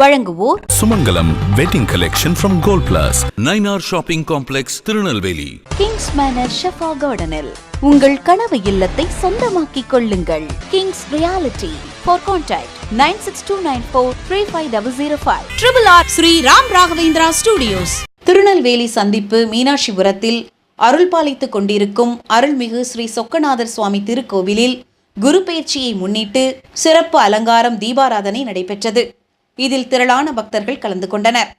வழங்குவோர் Sumangalam wedding collection from Gold Plus. Nainar shopping complex Tirunelveli Kings manor ஷெஃபா கார்டனில் உங்கள் கனவு இல்லத்தை சொந்தமாக்கிக் கொள்ளுங்கள். Kings realty for contact nine six two nine four three five double zero five triple R Sri Ram Raghavendra studios Tirunelveli சந்திப்பு மீனாட்சிபுரத்தில் அருள் பாலித்துக் கொண்டிருக்கும் அருள்மிகு ஸ்ரீ சொக்கநாதர் சுவாமி திருக்கோவிலில் குரு பெயர்ச்சியை முன்னிட்டு சிறப்பு அலங்காரம் தீபாராதனை நடைபெற்றது. இதில் திரளான பக்தர்கள் கலந்து கொண்டனர்.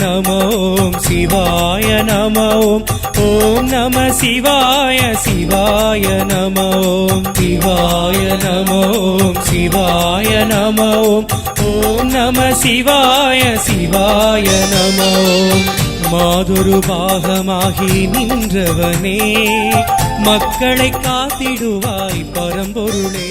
நம ஓம் சிவாய நம ஓம் ஓம் நம சிவாய சிவாய நம ஓம் சிவாய நம ஓம் சிவாய நம ஓம் ஓம் நம சிவாய சிவாய நம ஓம் மாதொரு பாகமாகி நின்றவனே மக்களை காத்திடுவாய் பரம்பொருளே.